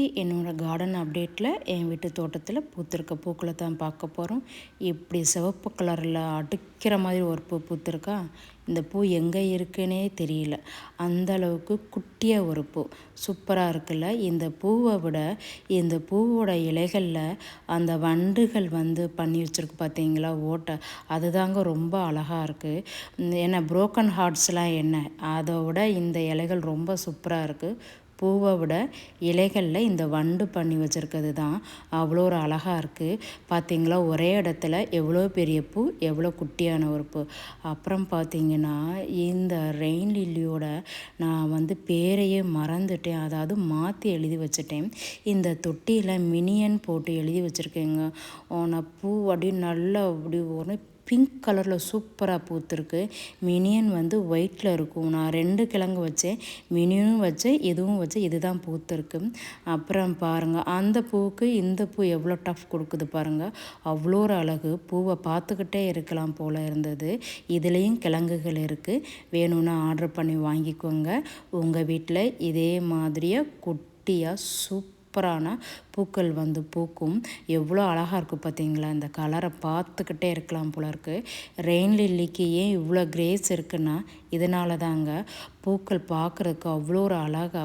என்னோடய கார்டன் அப்டேட்டில் என் வீட்டு தோட்டத்தில் பூத்திருக்க பூக்களை தான் பார்க்க போகிறோம் இப்படி சிவப்பு கலரில் அடிக்கிற மாதிரி ஒரு பூ பூத்திருக்கா? இந்த பூ எங்கே இருக்குன்னே தெரியல. அந்த அளவுக்கு குட்டியாக ஒரு பூ. சூப்பராக இருக்குல்ல? இந்த பூவை விட இந்த பூவோட இலைகளில் அந்த வண்டுகள் வந்து பண்ணி வச்சுருக்கு பார்த்தீங்களா ஓட்டை. அதுதாங்க ரொம்ப அழகாக இருக்குது ஏன்னா புரோக்கன் ஹார்ட்ஸ்லாம் என்ன? அதை விட இந்த இலைகள் ரொம்ப சூப்பராக இருக்குது பூவை விட இலைகளில் இந்த வண்டு பண்ணி வச்சுருக்கிறது தான் அவ்வளோ ஒரு அழகாக இருக்குது பார்த்திங்களா ஒரே இடத்துல எவ்வளோ பெரிய பூ எவ்வளோ குட்டியான ஒரு பூ. அப்புறம் பார்த்திங்கன்னா இந்த ரெயின் லில்லியோட நான் வந்து பேரையே மறந்துட்டேன். அதாவது மாற்றி எழுதி வச்சுட்டேன். இந்த தொட்டியில் மினியன் போட்டு எழுதி வச்சுருக்கேங்க. நான் பூ அப்படி நல்லா அப்படி ஒரு பிங்க் கலரில் சூப்பராக பூத்துருக்கு. மினியன் வந்து ஒயிட்டில் இருக்கும். நான் ரெண்டு கிழங்கு வச்சேன். மினியனும் வச்சேன் இதுவும் வச்சேன் இது தான் பூத்துருக்கு. அப்புறம் பாருங்கள் அந்த பூவுக்கு இந்த பூ எவ்வளோ டஃப் கொடுக்குது பாருங்கள் அவ்வளோ ஒரு அழகு. பூவை பார்த்துக்கிட்டே இருக்கலாம் போல் இருந்தது. இதுலேயும் கிழங்குகள் இருக்குது வேணும்னா ஆர்டர் பண்ணி வாங்கிக்கோங்க. உங்கள் வீட்டில் இதே மாதிரியே குட்டியாக சூப் சூப்பரான பூக்கள் வந்து பூக்கும். எவ்வளோ அழகாக இருக்குது பார்த்தீங்களா? இந்த கலரை பார்த்துக்கிட்டே இருக்கலாம் போல இருக்குது ரெயின் லில்லிக்கு ஏன் இவ்வளோ கிரேஸ் இருக்குன்னா இதனால தாங்க பூக்கள் பார்க்குறதுக்கு அவ்வளோ ஒரு அழகாக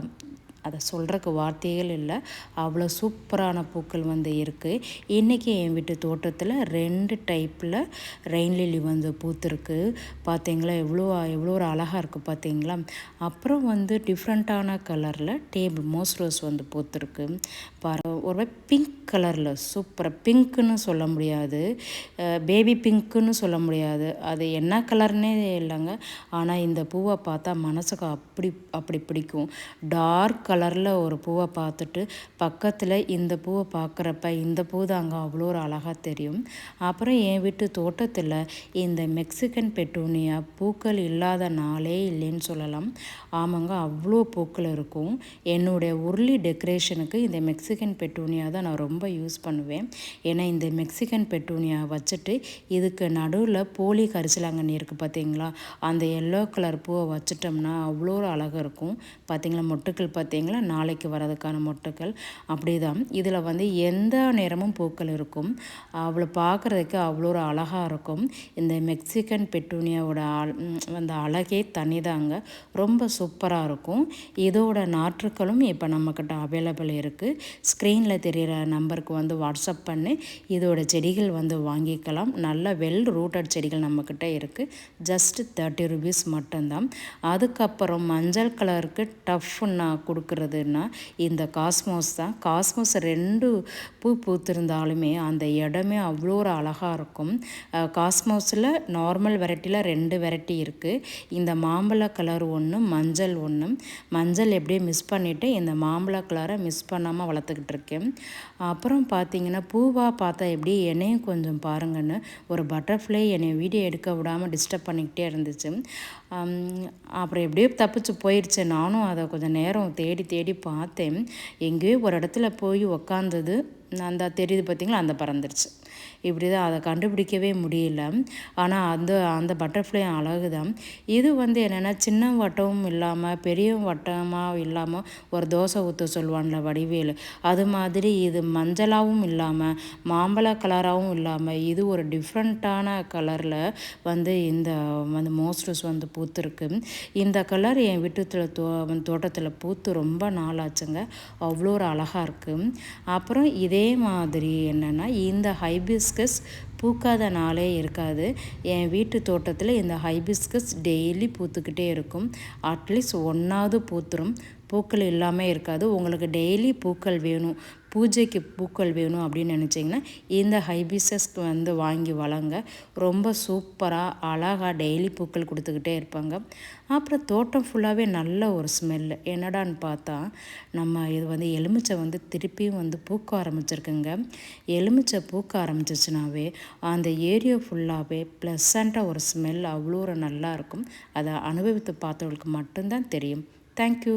அதை சொல்கிறக்கு வார்த்தைகள் இல்லை. அவ்வளோ சூப்பரான பூக்கள் வந்து இருக்குது இன்றைக்கி என் வீட்டு தோட்டத்தில் ரெண்டு டைப்பில் ரெயின் லில்லி வந்து பூத்துருக்கு. பார்த்தீங்களா எவ்வளோ எவ்வளோ ஒரு அழகாக இருக்குது பார்த்தீங்களா அப்புறம் வந்து டிஃப்ரெண்ட்டான கலரில் டேபிள் மோஸ் ரோஸ் வந்து பூத்துருக்கு. பாரு ஒரு பிங்க் கலரில் சூப்பராக பிங்க்குன்னு சொல்ல முடியாது. பேபி பிங்க்குன்னு சொல்ல முடியாது. அது என்ன கலர்னே இல்லைங்க. ஆனால் இந்த பூவை பார்த்தா மனசுக்கு அப்படி அப்படி பிடிக்கும். டார்க் கலரில் ஒரு பூவை பார்த்துட்டு பக்கத்தில் இந்த பூவை பார்க்குறப்ப இந்த பூ தாங்க அவ்வளோ ஒரு அழகாக தெரியும். அப்புறம் என் வீட்டு தோட்டத்தில் இந்த மெக்சிகன் பெட்டூனியா பூக்கள் இல்லாத நாளே இல்லைன்னு சொல்லலாம். ஆமாங்க அவ்வளோ பூக்கள் இருக்கும். என்னுடைய உருளி டெக்கரேஷனுக்கு இந்த மெக்சிகன் பெட்டூனியா தான் நான் ரொம்ப யூஸ் பண்ணுவேன். ஏன்னா இந்த மெக்சிகன் பெட்டூனியா வச்சுட்டு இதுக்கு நடுவில் போலி கரிசலாங்கண்ணி இருக்குது பார்த்தீங்களா அந்த எல்லோ கலர் பூவை வச்சுட்டோம்னா அவ்வளோ ஒரு அழகாக இருக்கும். பார்த்தீங்களா மொட்டுக்கள் பார்த்தீங்க பார்த்தீங்களா நாளைக்கு வரதுக்கான மொட்டுக்கள். அப்படி தான் இதில் வந்து எந்த நேரமும் பூக்கள் இருக்கும். அவ்வளோ பார்க்குறதுக்கு அவ்வளோ ஒரு அழகாக இருக்கும். இந்த மெக்சிகன் பெட்டூனியாவோட அந்த அழகே தனிதாங்க. ரொம்ப சூப்பராக இருக்கும். இதோட நாற்றுக்களும் இப்போ நம்மக்கிட்ட அவைலபிள் இருக்குது ஸ்க்ரீனில் தெரிகிற நம்பருக்கு வந்து வாட்ஸ்அப் பண்ணி. இதோட செடிகள் வந்து வாங்கிக்கலாம். நல்ல வெல் ரூட்டட் செடிகள் நம்மக்கிட்ட இருக்குது ஜஸ்ட் தேர்ட்டி ருபீஸ் மட்டும்தான். அதுக்கப்புறம் மஞ்சள் கலருக்கு டஃப்னா கொடுக்க இருக்கிறதுன்னா இந்த காஸ்மோஸ் தான். காஸ்மோஸ் ரெண்டு பூ பூத்திருந்தாலுமே அந்த இடமே அவ்வளோ ஒரு அழகாக இருக்கும். காஸ்மோஸில் நார்மல் வெரைட்டியில் ரெண்டு வெரைட்டி இருக்குது இந்த மாம்பழ கலர் ஒன்று மஞ்சள் ஒன்று மஞ்சள் எப்படியே மிஸ் பண்ணிவிட்டு இந்த மாம்பழ கலரை மிஸ் பண்ணாமல் வளர்த்துக்கிட்டு இருக்கேன். அப்புறம் பார்த்தீங்கன்னா பூவாக பார்த்தா எப்படி என்னையும் கொஞ்சம் பாருங்கன்னு ஒரு பட்டர்ஃப்ளை என்னை வீடியோ எடுக்க விடாமல் டிஸ்டர்ப் பண்ணிக்கிட்டே இருந்துச்சு. அப்புறம் எப்படியோ தப்பிச்சு போயிடுச்சு நானும் அதை கொஞ்சம் நேரம் தேடி தேடி பார்த்தேன். எங்கேயோ ஒரு இடத்துல போய் உக்காந்தது. அந்த தெரியுது பார்த்திங்களா? அந்த பறந்துருச்சு. இப்படி தான் அதை கண்டுபிடிக்கவே முடியல. ஆனால் அந்த அந்த பட்டர்ஃப்ளை அழகு தான் இது வந்து என்னென்னா சின்ன வட்டமும் இல்லாமல் பெரிய வட்டமாக இல்லாமல் ஒரு தோசை ஊற்ற சொல்லுவான்ல வடிவேல். அது மாதிரி இது மஞ்சளாகவும் இல்லாமல் மாம்பழ கலராகவும் இல்லாமல் இது ஒரு டிஃப்ரெண்ட்டான கலரில் வந்து இந்த வந்து மோஸ்டர்ஸ் வந்து பூத்துருக்கு. இந்த கலர் என் வீட்டு தோ தோட்டத்தில் பூத்து ரொம்ப நாளாச்சுங்க. அவ்வளோ ஒரு அழகாக இருக்குது அப்புறம் இதே அதே மாதிரி என்னென்னா இந்த ஹைபிஸ்கஸ் பூக்காத நாளே இருக்காது. என் வீட்டு தோட்டத்தில் இந்த ஹைபிஸ்கஸ் டெய்லி பூத்துக்கிட்டே இருக்கும். அட்லீஸ்ட் ஒன்றாவது பூத்துரும். பூக்கள் இல்லாமல் இருக்காது. உங்களுக்கு டெய்லி பூக்கள் வேணும். பூஜைக்கு பூக்கள் வேணும் அப்படின்னு நினச்சிங்கன்னா இந்த ஹைபிசஸ்க்கு வந்து வாங்கி வளங்க. ரொம்ப சூப்பராக அழகாக டெய்லி பூக்கள் கொடுத்துக்கிட்டே இருப்பாங்க. அப்புறம் தோட்டம் ஃபுல்லாகவே நல்ல ஒரு ஸ்மெல்லு என்னடான்னு பார்த்தா நம்ம இது வந்து எலுமிச்சை வந்து திருப்பியும் வந்து பூக்க ஆரம்பிச்சிருக்குங்க. எலுமிச்சை பூக்க ஆரம்பிச்சிச்சுனாவே அந்த ஏரியா ஃபுல்லாகவே ப்ளசண்ட்டாக ஒரு ஸ்மெல் அவ்வளோ ஒரு நல்லா இருக்கும். அதை அனுபவித்து பார்த்தவங்களுக்கு மட்டும்தான் தெரியும். தேங்க்யூ